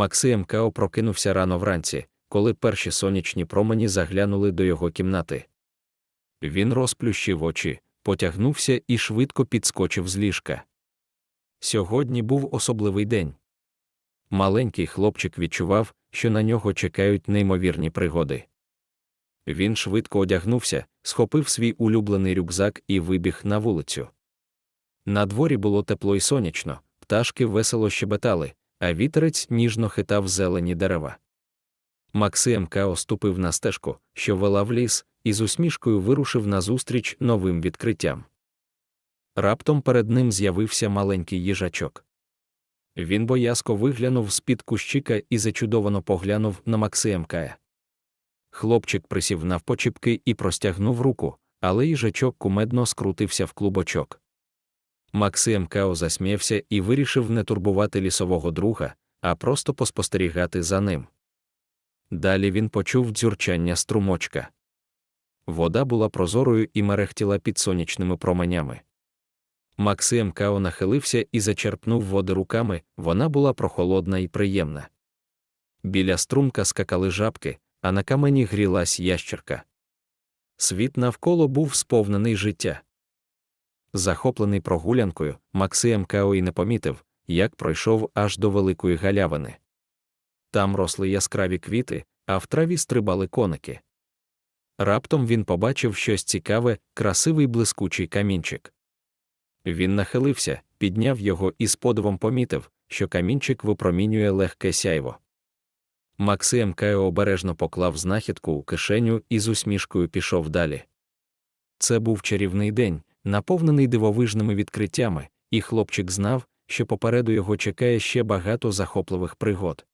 Максим Као прокинувся рано вранці, коли перші сонячні промені заглянули до його кімнати. Він розплющив очі, потягнувся і швидко підскочив з ліжка. Сьогодні був особливий день. Маленький хлопчик відчував, що на нього чекають неймовірні пригоди. Він швидко одягнувся, схопив свій улюблений рюкзак і вибіг на вулицю. На дворі було тепло й сонячно, пташки весело щебетали, а вітерець ніжно хитав зелені дерева. Максим Као ступив на стежку, що вела в ліс, і з усмішкою вирушив назустріч новим відкриттям. Раптом перед ним з'явився маленький їжачок. Він боязко виглянув з-під кущика і зачудовано поглянув на Максим Кая. Хлопчик присів навпочіпки і простягнув руку, але їжачок кумедно скрутився в клубочок. Максим Као засміявся і вирішив не турбувати лісового друга, а просто поспостерігати за ним. Далі він почув дзюрчання струмочка. Вода була прозорою і мерехтіла під сонячними променями. Максим Као нахилився і зачерпнув води руками, вона була прохолодна і приємна. Біля струмка скакали жабки, а на камені грілась ящерка. Світ навколо був сповнений життя. Захоплений прогулянкою, Максим Као й не помітив, як пройшов аж до великої галявини. Там росли яскраві квіти, а в траві стрибали коники. Раптом він побачив щось цікаве, красивий блискучий камінчик. Він нахилився, підняв його і з подивом помітив, що камінчик випромінює легке сяйво. Максим Као обережно поклав знахідку у кишеню і з усмішкою пішов далі. Це був чарівний день, наповнений дивовижними відкриттями, і хлопчик знав, що попереду його чекає ще багато захопливих пригод.